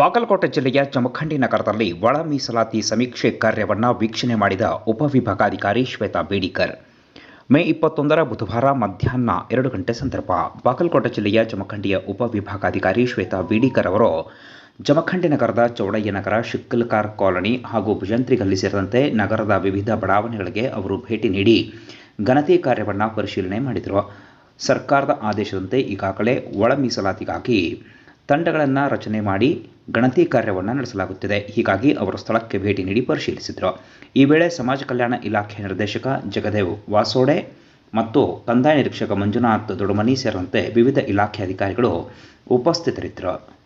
ಬಾಗಲಕೋಟೆ ಜಿಲ್ಲೆಯ ಜಮಖಂಡಿ ನಗರದಲ್ಲಿ ಒಳ ಮೀಸಲಾತಿ ಸಮೀಕ್ಷೆ ಕಾರ್ಯವನ್ನು ವೀಕ್ಷಣೆ ಮಾಡಿದ ಉಪವಿಭಾಗಾಧಿಕಾರಿ ಶ್ವೇತಾ ಬೇಡಿಕರ್. ಮೇ ಇಪ್ಪತ್ತೊಂದರ ಬುಧವಾರ ಮಧ್ಯಾಹ್ನ ಎರಡು ಗಂಟೆ ಸಂದರ್ಭ ಬಾಗಲಕೋಟೆ ಜಿಲ್ಲೆಯ ಜಮಖಂಡಿಯ ಉಪವಿಭಾಗಾಧಿಕಾರಿ ಶ್ವೇತಾ ಬೇಡಿಕರ್ ಅವರು ಜಮಖಂಡಿ ನಗರದ ಚೌಡಯ್ಯನಗರ ಶಿಕ್ಕಲ್ಕಾರ್ ಕಾಲೋನಿ ಹಾಗೂ ಭುಜಂತ್ರಿಗಲ್ಲಿ ಸೇರಿದಂತೆ ನಗರದ ವಿವಿಧ ಬಡಾವಣೆಗಳಿಗೆ ಅವರು ಭೇಟಿ ನೀಡಿ ಗಣತಿ ಕಾರ್ಯವನ್ನು ಪರಿಶೀಲನೆ ಮಾಡಿದರು. ಸರ್ಕಾರದ ಆದೇಶದಂತೆ ಈಗಾಗಲೇ ಒಳ ಮೀಸಲಾತಿಗಾಗಿ ತಂಡಗಳನ್ನು ರಚನೆ ಮಾಡಿ ಗಣತಿ ಕಾರ್ಯವನ್ನು ನಡೆಸಲಾಗುತ್ತಿದೆ. ಹೀಗಾಗಿ ಅವರು ಸ್ಥಳಕ್ಕೆ ಭೇಟಿ ನೀಡಿ ಪರಿಶೀಲಿಸಿದರು. ಈ ವೇಳೆ ಸಮಾಜ ಕಲ್ಯಾಣ ಇಲಾಖೆ ನಿರ್ದೇಶಕ ಜಗದೇವ್ ವಾಸೋಡೆ ಮತ್ತು ಕಂದಾಯ ನಿರೀಕ್ಷಕ ಮಂಜುನಾಥ್ ದೊಡಮನಿ ಸೇರಿದಂತೆ ವಿವಿಧ ಇಲಾಖೆ ಅಧಿಕಾರಿಗಳು ಉಪಸ್ಥಿತರಿದ್ದರು.